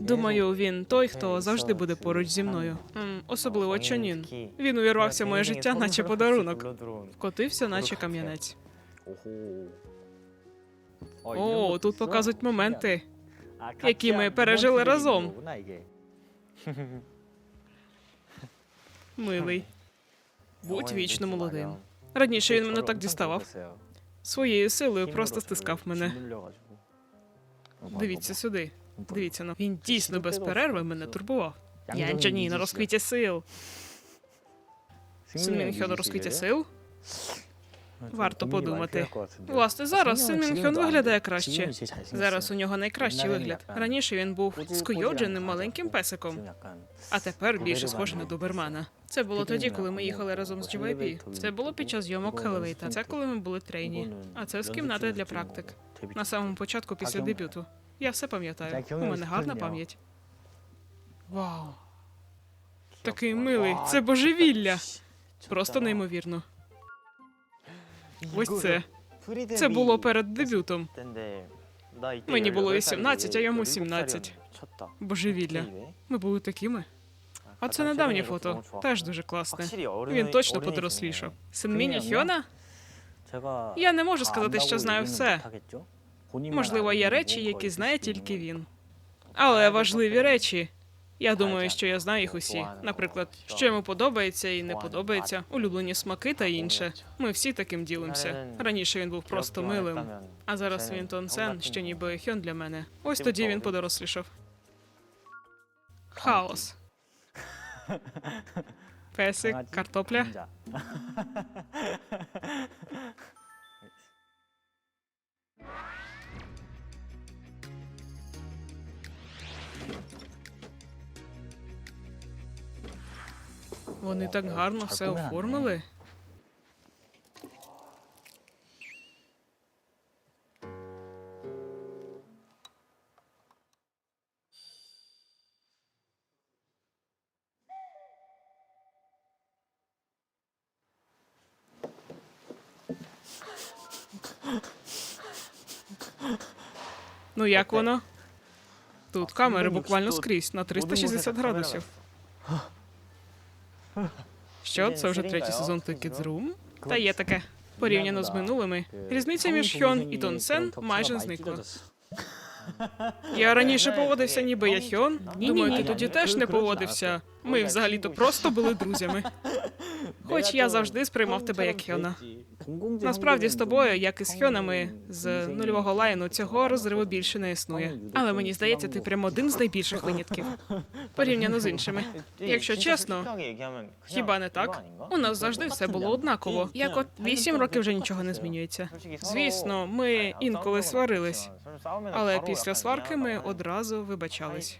Думаю, він той, хто завжди буде поруч зі мною. Особливо Чонін. Він увірвався в моє життя, наче подарунок. Котився, наче кам'янець. О, тут показують моменти. які ми пережили разом. Милий. Будь вічно молодим. Раніше він мене так діставав. Своєю силою просто стискав мене. Дивіться сюди. Дивіться, ну він дійсно без перерви мене турбував. Я Джані на розквіті сил. Син Мінхьо на розквіті сил. Варто подумати. Власне, зараз Син Мінхьон виглядає краще. Зараз у нього найкращий вигляд. Раніше він був скуйодженим маленьким песиком, а тепер більше схожий на добермана. Це було тоді, коли ми їхали разом з JYP. Це було під час зйомок Хелевейта. Це коли ми були трейні. А це з кімнати для практик. На самому початку після дебюту. Я все пам'ятаю. У мене гарна пам'ять. Вау. Такий милий. Це божевілля. Просто неймовірно. Ось це. Це було перед дебютом. Мені було 18, а йому 17. Божевілля. Ми були такими. А це недавнє фото. Теж дуже класне. Він точно подорослішав. Син Міні Хьона? Я не можу сказати, що знаю все. Можливо, є речі, які знає тільки він. Але важливі речі. Я думаю, що я знаю їх усі. Наприклад, що йому подобається і не подобається, улюблені смаки та інше. Ми всі таким ділимося. Раніше він був просто милим, а зараз він Тонсен, що ніби хьон для мене. Ось тоді він подорослішав. Хаос. Песик, картопля. Вони так гарно все оформили. Ну як воно? Тут камери буквально скрізь на 360 градусів. Що, це вже третій сезон Tickets Room? Та є таке. Порівняно з минулими, різниця між Хьон і Тонсен майже зникла. Я раніше поводився, ніби я Хьон. Думаю, ти тоді теж не поводився. Ми взагалі-то просто були друзями. Хоч я завжди сприймав тебе як Хьона. Насправді з тобою, як і з Хьонами з нульового лайну, цього розриву більше не існує. Але мені здається, ти прям один з найбільших винятків. Порівняно з іншими. Якщо чесно, хіба не так? У нас завжди все було однаково. Як от вісім років вже нічого не змінюється. Звісно, ми інколи сварились, але після сварки ми одразу вибачались.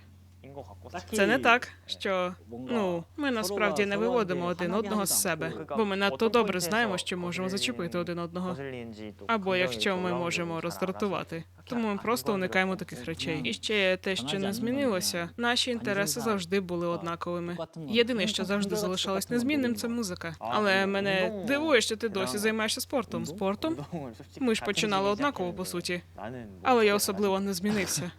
Це не так, що ну ми насправді не виводимо один одного з себе, бо ми надто добре знаємо, що можемо зачепити один одного. Або якщо ми можемо роздратувати, тому ми просто уникаємо таких речей. І ще те, що не змінилося. Наші інтереси завжди були однаковими. Єдине, що завжди залишалось незмінним, це музика. Але мене дивує, що ти досі займаєшся спортом. Спортом? Ми ж починали однаково по суті, але я особливо не змінився.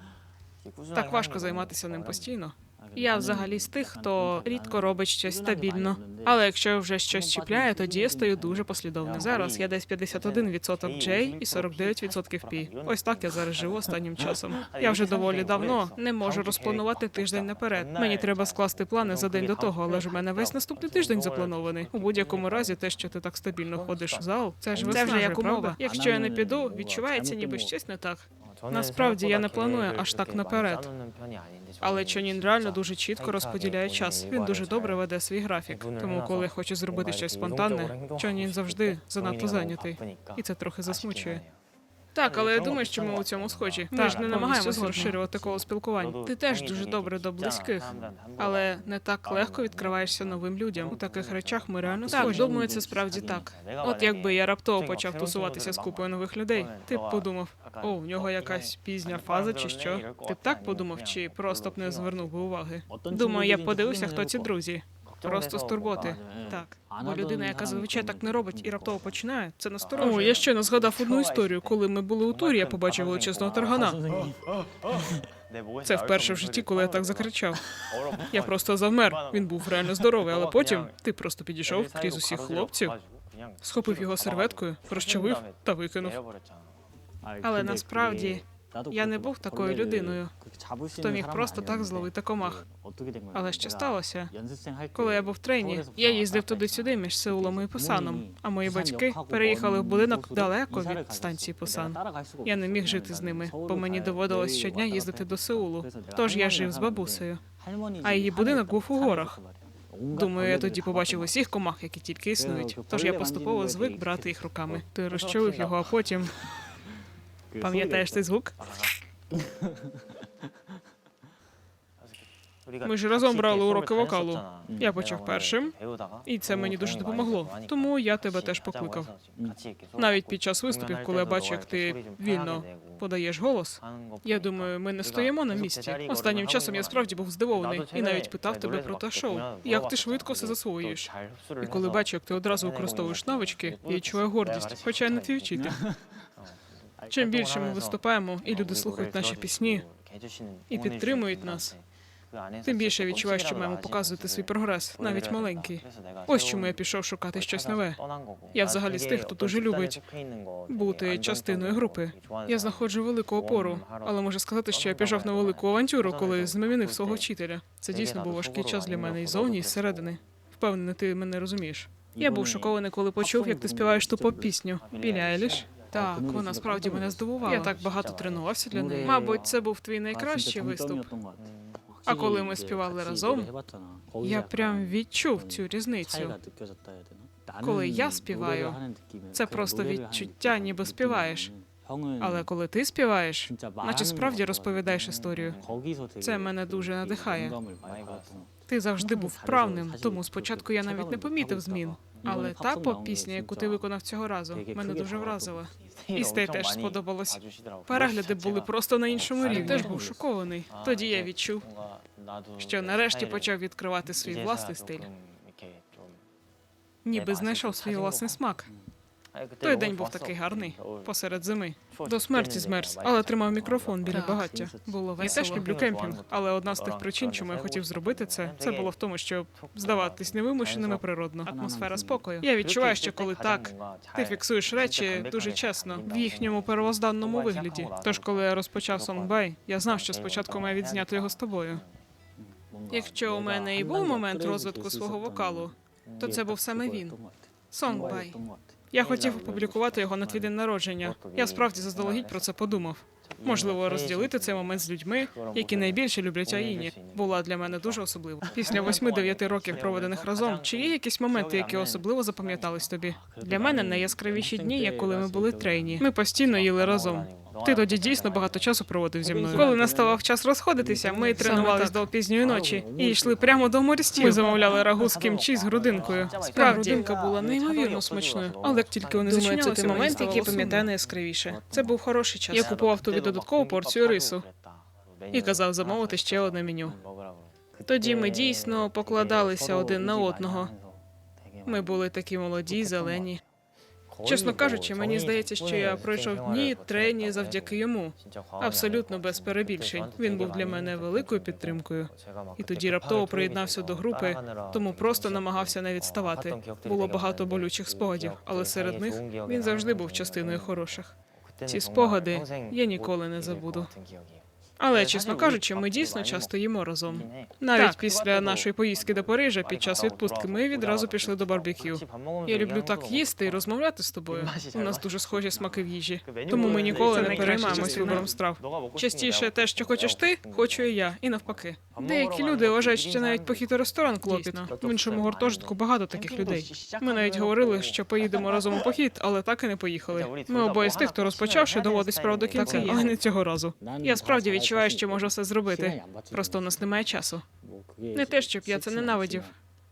Так важко займатися ним постійно. Я взагалі з тих, хто рідко робить щось стабільно. Але якщо вже щось чіпляє, тоді я стаю дуже послідовним. Зараз я десь 51% J і 49% P. Ось так я зараз живу останнім часом. Я вже доволі давно не можу розпланувати тиждень наперед. Мені треба скласти плани за день до того, але ж у мене весь наступний тиждень запланований. У будь-якому разі, те, що ти так стабільно ходиш в зал, це ж це вже як умова. Якщо я не піду, відчувається, ніби щось не так. Насправді я не планую аж так наперед. Але Чонін реально дуже чітко розподіляє час. Він дуже добре веде свій графік. Тому, коли хоче зробити щось спонтанне, Чонін завжди занадто зайнятий, і це трохи засмучує. Так, але я думаю, що ми у цьому схожі. Ми ж не намагаємося розширювати коло спілкувань. Ти теж дуже добре до близьких, але не так легко відкриваєшся новим людям. У таких речах ми реально схожі. Так, думаю, це справді так. От якби я раптово почав тусуватися з купою нових людей, ти б подумав, о, у нього якась пізня фаза чи що. Ти б так подумав, чи просто б не звернув би уваги. Думаю, я б подивився, хто ці друзі. Просто з турботи. Так. Бо людина, яка зазвичай так не робить і раптово починає, це насторожує. О, я щойно згадав одну історію. Коли ми були у турі, я побачив величезного таргана. Це вперше в житті, коли я так закричав. Я просто завмер. Він був реально здоровий, але потім ти просто підійшов крізь усіх хлопців, схопив його серветкою, розчавив та викинув. Але насправді я не був такою людиною, хто міг просто так зловити комах. Але що сталося? Коли я був в трейні, я їздив туди-сюди між Сеулом і Пусаном, а мої батьки переїхали в будинок далеко від станції Пусан. Я не міг жити з ними, бо мені доводилось щодня їздити до Сеулу. Тож я жив з бабусею. а її будинок був у горах. Думаю, я тоді побачив усіх комах, які тільки існують. Тож я поступово звик брати їх руками. Ти розчавив його, а потім пам'ятаєш цей звук? Ми ж разом брали уроки вокалу. Я почав першим, і це мені дуже допомогло. Тому я тебе теж покликав. Навіть під час виступів, коли я бачу, як ти вільно подаєш голос. Я думаю, ми не стоїмо на місці. Останнім часом я справді був здивований і навіть питав тебе про те шоу. Як ти швидко все засвоюєш? І коли бачу, як ти одразу використовуєш навички, я відчуваю гордість, хоча я не твій вчитель. Чим більше ми виступаємо, і люди слухають наші пісні і підтримують нас, тим більше я відчуваю, що маємо показувати свій прогрес, навіть маленький. Ось чому я пішов шукати щось нове. Я взагалі з тих, хто дуже любить бути частиною групи. Я знаходжу велику опору, але можу сказати, що я пішов на велику авантюру, коли змінив свого вчителя. Це дійсно був важкий час для мене і зовні, і зсередини. Впевнений, ти мене розумієш. Я був шокований, коли почув, як ти співаєш ту поп-пісню. Білі Айліш. Так, вона справді мене здивувала. Я так багато тренувався для неї. Мабуть, це був твій найкращий виступ. А коли ми співали разом, Я прям відчув цю різницю. Коли я співаю, Це просто відчуття, ніби співаєш. Але коли ти співаєш, наче справді розповідаєш історію. Це мене дуже надихає. Ти завжди був вправним, тому спочатку я навіть не помітив змін. Але та поп-пісня, яку ти виконав цього разу, мене дуже вразила. І стей теж сподобалось. Перегляди були просто на іншому рівні. Теж був шокований. Тоді я відчув, що нарешті почав відкривати свій власний стиль. Ніби знайшов свій власний смак. Той день був такий гарний, посеред зими. До смерті змерз, але тримав мікрофон біля багаття. Було весело. Я теж люблю кемпінг, але одна з тих причин, чому я хотів зробити це, це було в тому, щоб здаватись невимушеними природно. Атмосфера спокою. Я відчуваю, що коли так, ти фіксуєш речі дуже чесно в їхньому первозданному вигляді. Тож, коли я розпочав сонгбай, я знав, що спочатку маю відзняти його з тобою. Якщо у мене і був момент розвитку свого вокалу, то це був саме він. Сонгбай. Я хотів опублікувати його на твій день народження. Я справді заздалегідь про це подумав. Можливо, розділити цей момент з людьми, які найбільше люблять Аїні, була для мене дуже особлива. Після 8-9 років проведених разом, чи є якісь моменти, які особливо запам'ятались тобі? Для мене найяскравіші дні як коли ми були трейні. Ми постійно їли разом. Ти тоді дійсно багато часу проводив зі мною. Коли наставав час розходитися, ми тренувались до пізньої ночі і йшли прямо до морістів. Ми замовляли рагу з кімчі з грудинкою. Справді, грудинка була неймовірно смачною. Але як тільки вони Думаю, це той момент, який пам'ятаю найяскравіше. Це був хороший час. Я купував тобі додаткову порцію рису і казав замовити ще одне меню. Тоді ми дійсно покладалися один на одного. Ми були такі молоді, зелені. Чесно кажучи, мені здається, що я пройшов дні трені завдяки йому. Абсолютно без перебільшень. Він був для мене великою підтримкою. І тоді раптово приєднався до групи, тому просто намагався не відставати. Було багато болючих спогадів, але серед них він завжди був частиною хороших. Ці спогади я ніколи не забуду. Але, чесно кажучи, ми дійсно часто їмо разом. Навіть Так. після нашої поїздки до Парижа під час відпустки ми відразу пішли до барбекю. Я люблю так їсти і розмовляти з тобою. У нас дуже схожі смаки в їжі, тому ми ніколи не переймаємось вибором страв. Частіше те, що хочеш ти, хочу і я, і навпаки. Деякі люди вважають, що навіть похід у ресторан клопіт. В іншому гуртожитку багато таких людей. Ми навіть говорили, що поїдемо разом у похід, але так і не поїхали. Ми обоє з тих, хто розпочавши, доводить справу до кінця, але не цього разу. Я справді відчуваю, що можу все зробити. Просто у нас немає часу. Не те, щоб я це ненавидів,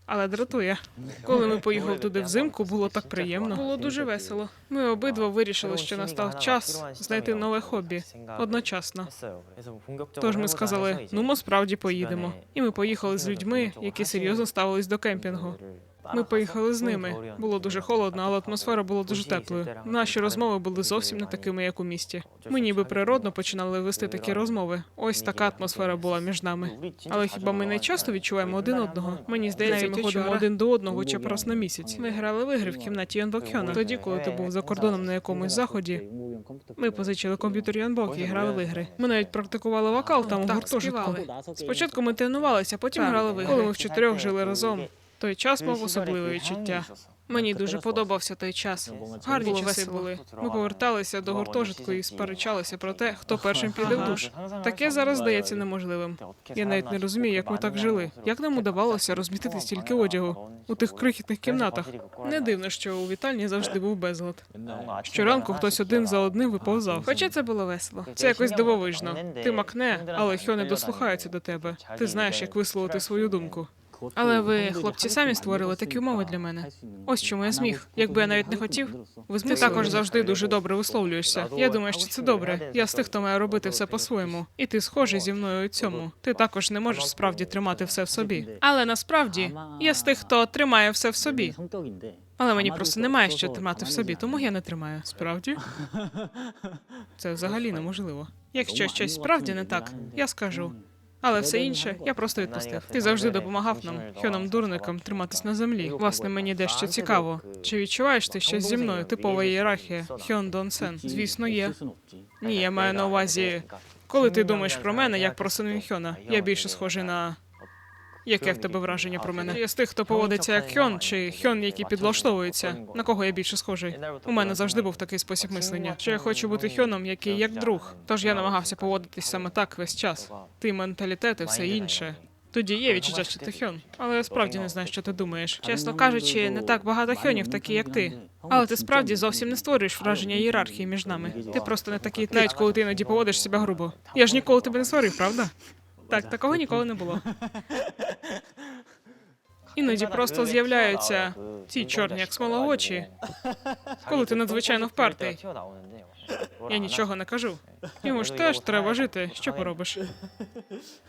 але дратує. Коли ми поїхали туди взимку, було так приємно. Було дуже весело. Ми обидва вирішили, що настав час знайти нове хобі одночасно. Тож ми сказали, ну ми справді поїдемо. І ми поїхали з людьми, які серйозно ставились до кемпінгу. Ми поїхали з ними. Було дуже холодно, але атмосфера була дуже теплою. Наші розмови були зовсім не такими, як у місті. Ми ніби природно починали вести такі розмови. Ось така атмосфера була між нами. Але хіба ми не часто відчуваємо один одного? Мені здається, ми ходимо один до одного хоча б раз на місяць. Ми грали в ігри в кімнаті Янбокхьона. Тоді, коли ти був за кордоном на якомусь заході, ми позичили комп'ютер Янбок і грали в ігри. Ми навіть практикували вокал там у гуртожитку. Спочатку ми тренувалися, потім грали в ігри. Коли ми в чотирьох жили разом. Той час мав особливе відчуття. Мені дуже подобався той час. Гарні часи були. Ми поверталися до гуртожитку і сперечалися про те, хто першим піде в душ. Таке зараз здається неможливим. Я навіть не розумію, як ми так жили. Як нам удавалося розмістити стільки одягу у тих крихітних кімнатах? Не дивно, що у вітальні завжди був безлад. Щоранку хтось один за одним виповзав. Хоча це було весело. Це якось дивовижно. Ти макне, але хьо не дослухається до тебе. Ти знаєш, як висловити свою думку. Але ви, хлопці, самі створили такі умови для мене. Ось чому я зміг. Якби я навіть не хотів, ви ти також завжди дуже добре висловлюєшся. Я думаю, що це добре. Я з тих, хто має робити все по-своєму. І ти схожий зі мною у цьому. Ти також не можеш справді тримати все в собі. Але насправді я з тих, хто тримає все в собі. Але мені просто немає що тримати в собі, тому я не тримаю. Справді? Це взагалі неможливо. Якщо щось справді не так, я скажу. Але все інше я просто відпустив. Ти завжди допомагав нам, хьонам дурникам, триматись на землі. Власне, мені дещо цікаво. Чи відчуваєш ти щось зі мною? Типова ієрархія? Хьон Дон Сен? Звісно, є. Ні, я маю на увазі, коли ти думаєш про мене, як про сина Хьона, я більше схожий на. Яке в тебе враження про мене? Я з тих, хто поводиться як Хьон, чи Хьон, який підлаштовується. На кого я більше схожий? У мене завжди був такий спосіб мислення, що я хочу бути Хьоном, який як друг. Тож я намагався поводитись саме так весь час. Ти менталітет і все інше. Тоді є відчуття, що ти Хьон. Але я справді не знаю, що ти думаєш. Чесно кажучи, не так багато хьонів, такі як ти. Але ти справді зовсім не створюєш враження ієрархії між нами. Ти просто не такий, навіть коли ти іноді поводиш себе грубо. Я ж ніколи тебе не сварив, правда? Так, такого ніколи не було. Іноді просто з'являються ці чорні, як смоло очі, коли ти надзвичайно впертий. Я нічого не кажу. Йому ж теж треба жити. Що поробиш?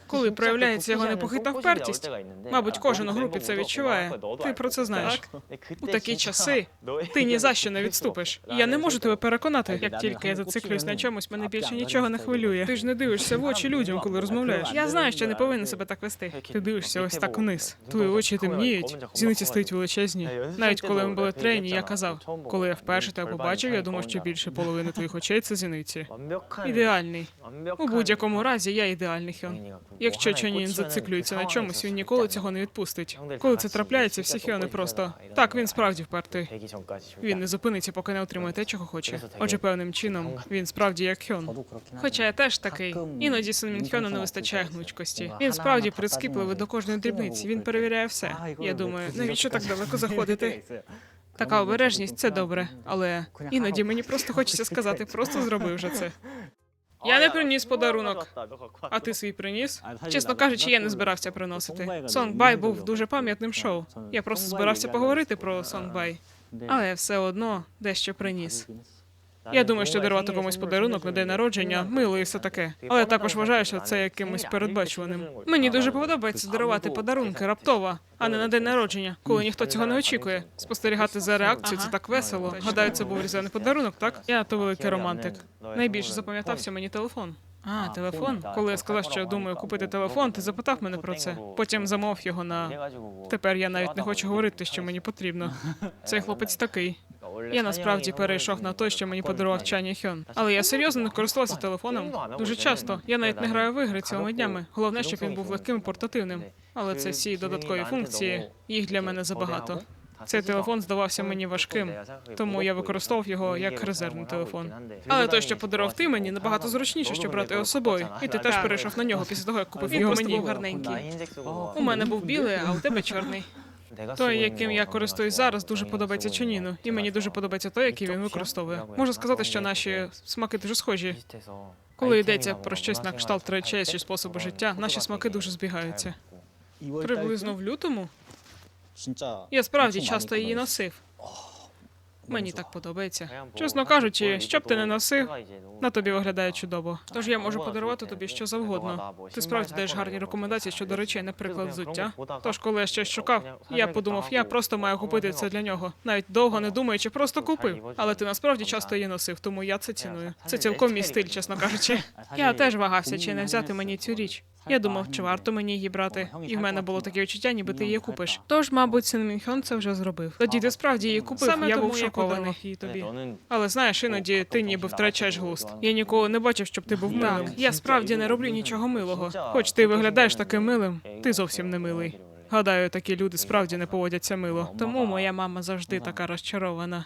Коли проявляється його непохитна впертість, мабуть, кожен у групі це відчуває. Ти про це знаєш. У такі часи ти ні за що не відступиш. Я не можу тебе переконати. Як тільки я зациклююсь на чомусь, мене більше нічого не хвилює. Ти ж не дивишся в очі людям, коли розмовляєш. Я знаю, що не повинен себе так вести. Ти дивишся ось так вниз. Твої очі темніють, зіниці стають величезні. Навіть коли ми були трені, я казав, коли я вперше тебе побачив, я думав, що більше половини твоїх очей це зіниці. Ідеальний. У будь-якому разі я ідеальний хьон. Якщо Чонін зациклюється на чомусь, він ніколи цього не відпустить. Коли це трапляється, всі хьони просто так, він справді впертий. Він не зупиниться, поки не отримує те, чого хоче. Отже, певним чином він справді як хьон. Хоча я теж такий. Іноді Син Хьону не вистачає гнучкості. Він справді прискіпливий до кожної дрібниці. Він перевіряє все. Я думаю, навіщо так далеко заходити? Така обережність це добре, але іноді мені просто хочеться сказати, просто зроби вже це. Я не приніс подарунок. А ти свій приніс? Чесно кажучи, я не збирався приносити. Сонгбай був дуже пам'ятним шоу. Я просто збирався поговорити про Сонгбай, але все одно дещо приніс. Я думаю, що дарувати комусь подарунок на день народження мило і все таке. Але також вважаю, що це якимось передбачуваним. Мені дуже подобається дарувати подарунки раптово, а не на день народження, коли ніхто цього не очікує. Спостерігати за реакцією це так весело. Гадаю, це був різдвяний подарунок, так? Я то великий романтик. Найбільше запам'ятався мені телефон. А, телефон. Коли я сказав, що думаю купити телефон, ти запитав мене про це. Потім замов його на тепер. Я навіть не хочу говорити, що мені потрібно. Цей хлопець такий. Я насправді перейшов на той, що мені подарував Чані Хьон. Але я серйозно не користувався телефоном дуже часто. Я навіть не граю в ігри цілими днями. Головне, щоб він був легким і портативним. Але це всі додаткові функції, їх для мене забагато. Цей телефон здавався мені важким, тому я використовував його як резервний телефон. Але той, що подарував ти мені, набагато зручніше, щоб брати його з собою. І ти теж перейшов на нього після того, як купив його мені. був гарненький. У мене був білий, а у тебе чорний. Той, яким я користуюсь зараз, дуже подобається Чоніну, і мені дуже подобається той, який він використовує. Можу сказати, що наші смаки дуже схожі. Коли йдеться про щось на кшталт речей чи способу життя, наші смаки дуже збігаються. Приблизно в лютому я справді часто її носив. Мені так подобається. Чесно кажучи, що б ти не носив, на тобі виглядає чудово. Тож я можу подарувати тобі що завгодно. Ти справді даєш гарні рекомендації щодо речей, наприклад, взуття. Тож, коли я щось шукав, я подумав, я просто маю купити це для нього. Навіть довго не думаючи, просто купив. Але ти насправді часто її носив, тому я це ціную. Це цілком мій стиль, чесно кажучи. Я теж вагався, чи не взяти мені цю річ. Я думав, чи варто мені її брати, і в мене було таке відчуття, ніби ти її купиш. Тож, мабуть, Син Мінхьон це вже зробив. Тоді ти справді її купив. Саме я тому був шокований її тобі. Але знаєш, іноді ти ніби втрачаєш глузд. Я ніколи не бачив, щоб ти був милим. Я справді не роблю нічого милого. Хоч ти виглядаєш таким милим, ти зовсім не милий. Гадаю, такі люди справді не поводяться мило. Тому моя мама завжди така розчарована.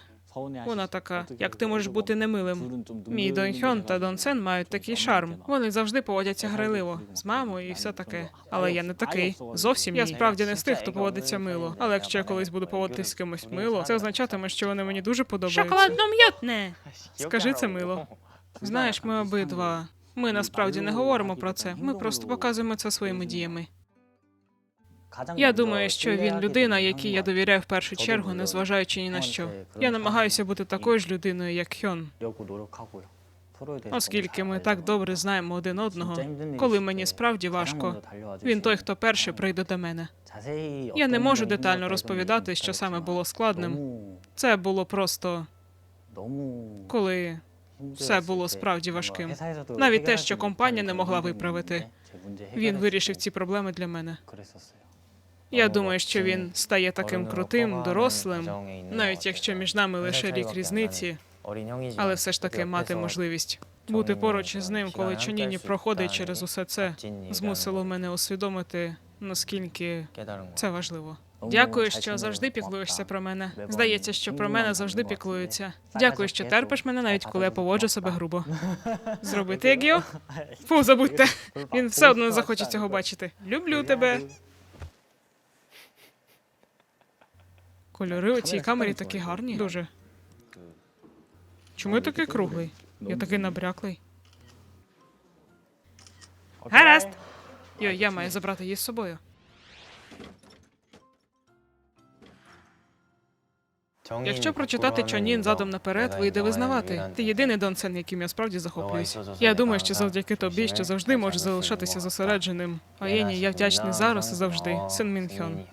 Вона така, як ти можеш бути немилим. Мій Дон Хьон та Дон Сен мають такий шарм. Вони завжди поводяться грайливо з мамою і все таке. Але я не такий. Зовсім я справді не з тих, хто поводиться мило. Але якщо я колись буду поводитись з кимось мило, це означатиме, що вони мені дуже подобаються. Шоколадно м'ятне. Скажи це мило. Знаєш, ми обидва. Ми насправді не говоримо про це. Ми просто показуємо це своїми діями. Я думаю, що він людина, якій я довіряю в першу чергу, незважаючи ні на що. Я намагаюся бути такою ж людиною, як Хьон. Оскільки ми так добре знаємо один одного, коли мені справді важко, він той, хто перший прийде до мене. Я не можу детально розповідати, що саме було складним. Це було просто коли все було справді важким. Навіть те, що компанія не могла виправити, він вирішив ці проблеми для мене. Я думаю, що він стає таким крутим, дорослим, навіть якщо між нами лише рік різниці, але все ж таки мати можливість бути поруч із ним, коли Чоніні проходить через усе це, змусило мене усвідомити, наскільки це важливо. Дякую, що завжди піклуєшся про мене. Здається, що про мене завжди піклуються. Дякую, що терпиш мене, навіть коли я поводжу себе грубо. Зробити як його? Фу, забудьте. Він все одно захоче цього бачити. Люблю тебе. Кольори у цій камері такі гарні. Дуже. Чому я такий круглий? Я такий набряклий. Гаразд. Йо, я маю забрати її з собою. Якщо прочитати Чонін задом наперед, вийде визнавати. Ти єдиний Донсен, яким я справді захоплююсь. Я думаю, що завдяки тобі, що завжди можеш залишатися зосередженим. А Єні, я вдячний зараз і завжди. Син Мінхьон.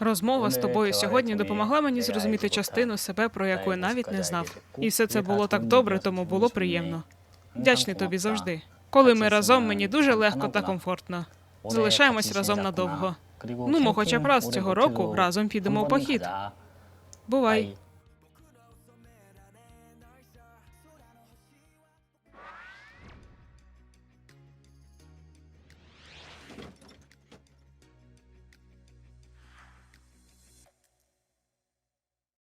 Розмова з тобою сьогодні допомогла мені зрозуміти частину себе, про яку я навіть не знав. І все це було так добре, тому було приємно. Вдячний тобі завжди. Коли ми разом, мені дуже легко та комфортно. Залишаємось разом надовго. Ну, ми хоча б раз цього року разом підемо в похід. Бувай.